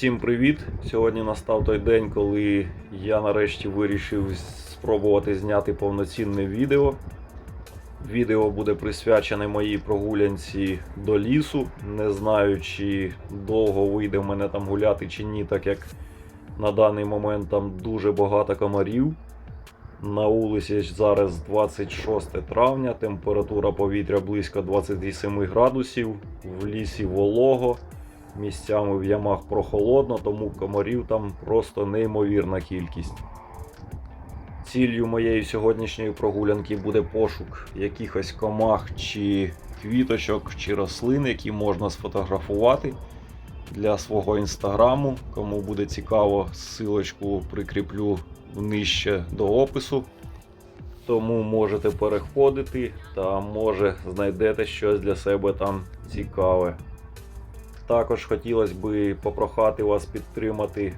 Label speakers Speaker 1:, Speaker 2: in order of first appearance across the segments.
Speaker 1: Всім привіт! Сьогодні настав той день, коли я нарешті вирішив спробувати зняти повноцінне відео. Відео буде присвячене моїй прогулянці до лісу. Не знаю, чи довго вийде в мене там гуляти чи ні, так як на даний момент там дуже багато комарів. На вулиці зараз 26 травня, температура повітря близько 27 градусів, в лісі волого, місцями в ямах прохолодно, тому комарів там просто неймовірна кількість. Ціллю моєї сьогоднішньої прогулянки буде пошук якихось комах чи квіточок чи рослин, які можна сфотографувати для свого інстаграму. Кому буде цікаво, ссылочку прикріплю нижче до опису. Тому можете переходити та може знайдете щось для себе там цікаве. Також хотілося би попрохати вас підтримати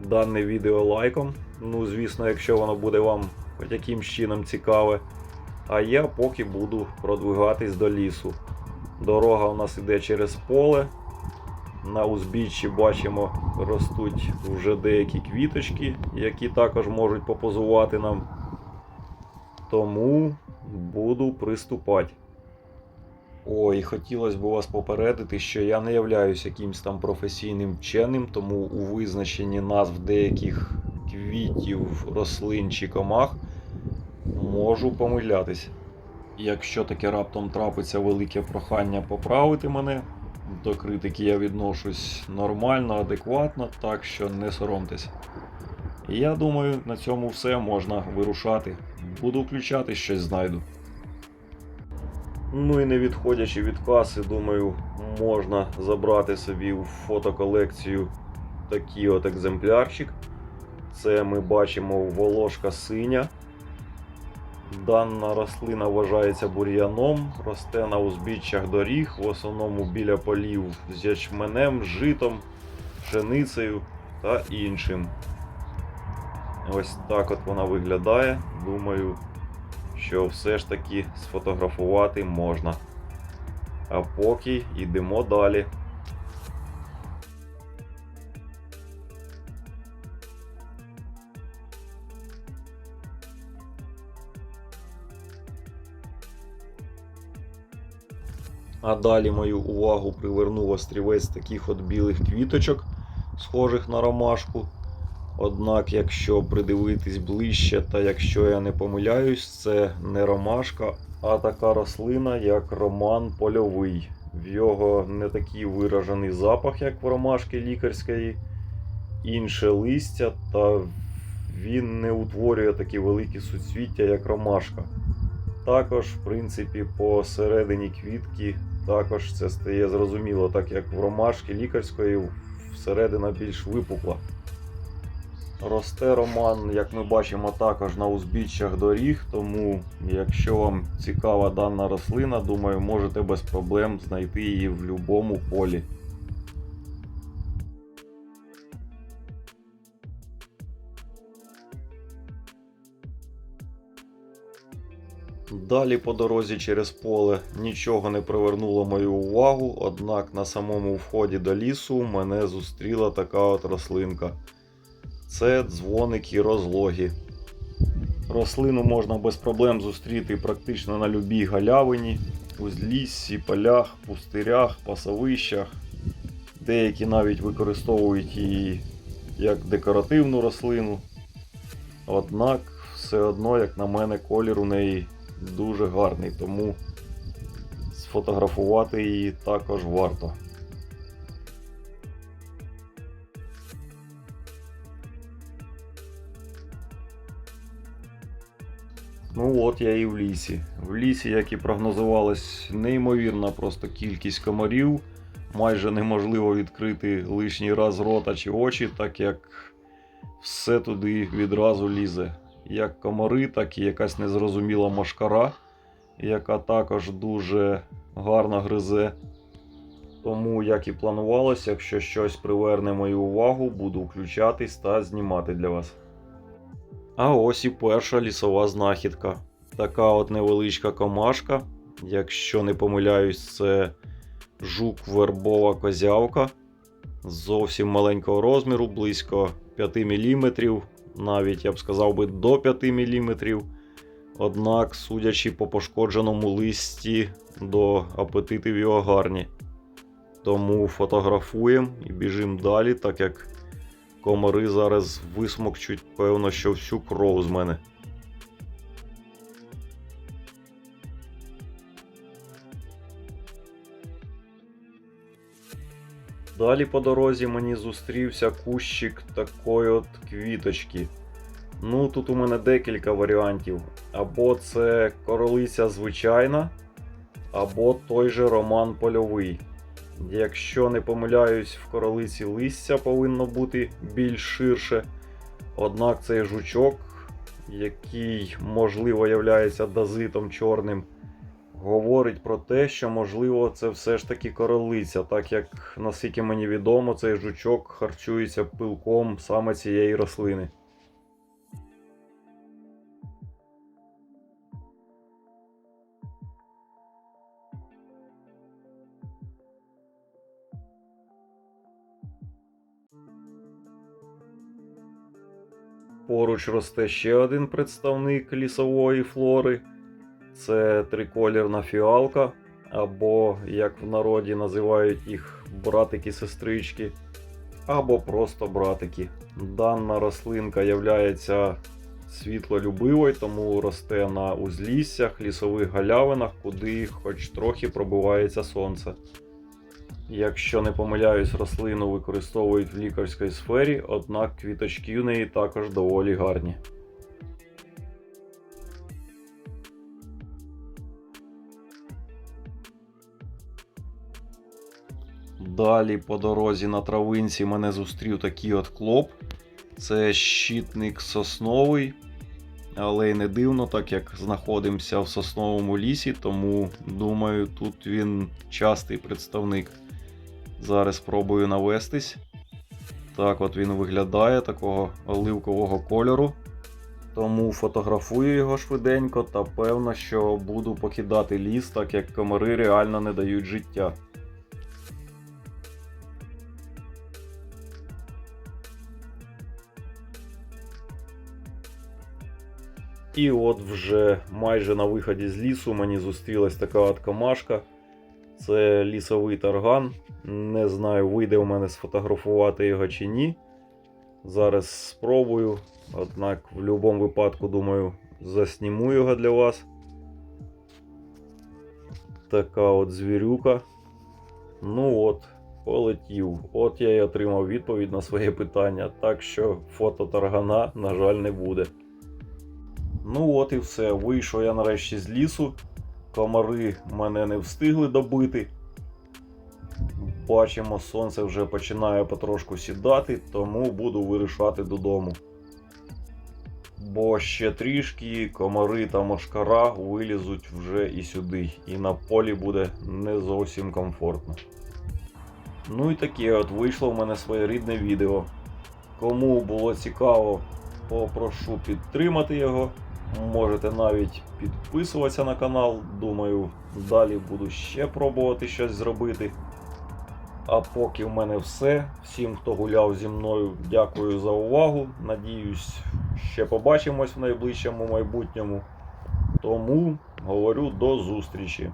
Speaker 1: дане відео лайком. Ну, звісно, якщо воно буде вам хоч якимсь чином цікаве. А я поки буду продвигатись до лісу. Дорога у нас іде через поле. На узбіччі бачимо, ростуть вже деякі квіточки, які також можуть попозувати нам. Тому буду приступати. Ой, хотілося б вас попередити, що я не являюсь якимсь там професійним вченим, тому у визначенні назв деяких квітів, рослин чи комах можу помилятись. Якщо таке раптом трапиться велике прохання поправити мене, до критики я відношусь нормально, адекватно, так що не соромтеся. Я думаю, на цьому все можна вирушати. Буду включати щось знайду. Ну і не відходячи від каси, думаю, можна забрати собі в фотоколекцію такий от екземплярчик. Це ми бачимо волошка синя. Дана рослина вважається бур'яном, росте на узбіччях доріг, в основному біля полів з ячменем, житом, пшеницею та іншим. Ось так от вона виглядає. Думаю, що все ж таки сфотографувати можна. А поки йдемо далі. А далі мою увагу привернув острівець таких от білих квіточок, схожих на ромашку. Однак, якщо придивитись ближче, та якщо я не помиляюсь, це не ромашка, а така рослина, як роман польовий. В його не такий виражений запах, як в ромашки лікарської, інше листя, та він не утворює такі великі суцвіття, як ромашка. Також, в принципі, посередині квітки також це стає зрозуміло, так як в ромашки лікарської всередина більш випукла. Росте роман, як ми бачимо, також на узбіччях доріг, тому якщо вам цікава дана рослина, думаю, можете без проблем знайти її в будь-якому полі. Далі по дорозі через поле нічого не привернуло мою увагу, однак на самому вході до лісу мене зустріла така от рослинка. Це дзвоники розлогі. Рослину можна без проблем зустріти практично на любій галявині, узліссі, полях, пустирях, пасовищах. Деякі навіть використовують її як декоративну рослину. Однак, все одно, як на мене, колір у неї дуже гарний, тому сфотографувати її також варто. Ну от я і в лісі. В лісі, як і прогнозувалось, неймовірна просто кількість комарів. Майже неможливо відкрити лишній раз рота чи очі, так як все туди відразу лізе. Як комари, так і якась незрозуміла машкара, яка також дуже гарно гризе. Тому, як і планувалося, якщо щось приверне мою увагу, буду включатись та знімати для вас. А ось і перша лісова знахідка. Така от невеличка комашка. Якщо не помиляюсь, це жук вербова козявка. зовсім маленького розміру, близько 5 мм, навіть я б сказав би до 5 мм. Однак, судячи по пошкодженому листі, до апетитів його гарні. Тому фотографуємо і біжимо далі, так як комари зараз висмокчуть, певно, що всю кров з мене. Далі по дорозі мені зустрівся кущик такої от квіточки. Ну, тут у мене декілька варіантів. Або це королиця звичайна, або той же роман польовий. Якщо не помиляюсь, в королиці листя повинно бути більш ширше. Однак цей жучок, який можливо являється дазитом чорним, говорить про те, що можливо це все ж таки королиця, так як наскільки мені відомо, цей жучок харчується пилком саме цієї рослини. Поруч росте ще один представник лісової флори. Це триколірна фіалка, або, як в народі називають їх братики-сестрички, або просто братики. Дана рослинка являється світлолюбивою, тому росте на узліссях, лісових галявинах, куди хоч трохи пробивається сонце. Якщо не помиляюсь, рослину використовують в лікарській сфері, однак квіточки у неї також доволі гарні. Далі по дорозі на травинці мене зустрів такий от клоп. Це щитник сосновий, але й не дивно, так як знаходимося в сосновому лісі, тому думаю, тут він частий представник. Зараз спробую навестись. Так от він виглядає такого оливкового кольору. Тому фотографую його швиденько та певно, що буду покидати ліс, так як комари реально не дають життя. І от вже майже на виході з лісу мені зустрілась така от комашка. Це лісовий тарган. Не знаю, вийде у мене сфотографувати його чи ні. Зараз спробую. Однак в будь-якому випадку, думаю, засніму його для вас. Така от звірюка. Ну от, полетів. От я і отримав відповідь на своє питання. Так що фото таргана, на жаль, не буде. Ну от і все. Вийшов я нарешті з лісу. Комари мене не встигли добити. Бачимо, сонце вже починає потрошку сідати, тому буду вирушати додому. Бо ще трішки комари та мошкара вилізуть вже і сюди, і на полі буде не зовсім комфортно. Ну і таке от вийшло в мене своєрідне відео. Кому було цікаво, попрошу підтримати його. Можете навіть підписуватися на канал. Думаю, далі буду ще пробувати щось зробити. А поки в мене все. Всім, хто гуляв зі мною, дякую за увагу. Надіюсь, ще побачимось в найближчому майбутньому. Тому говорю до зустрічі.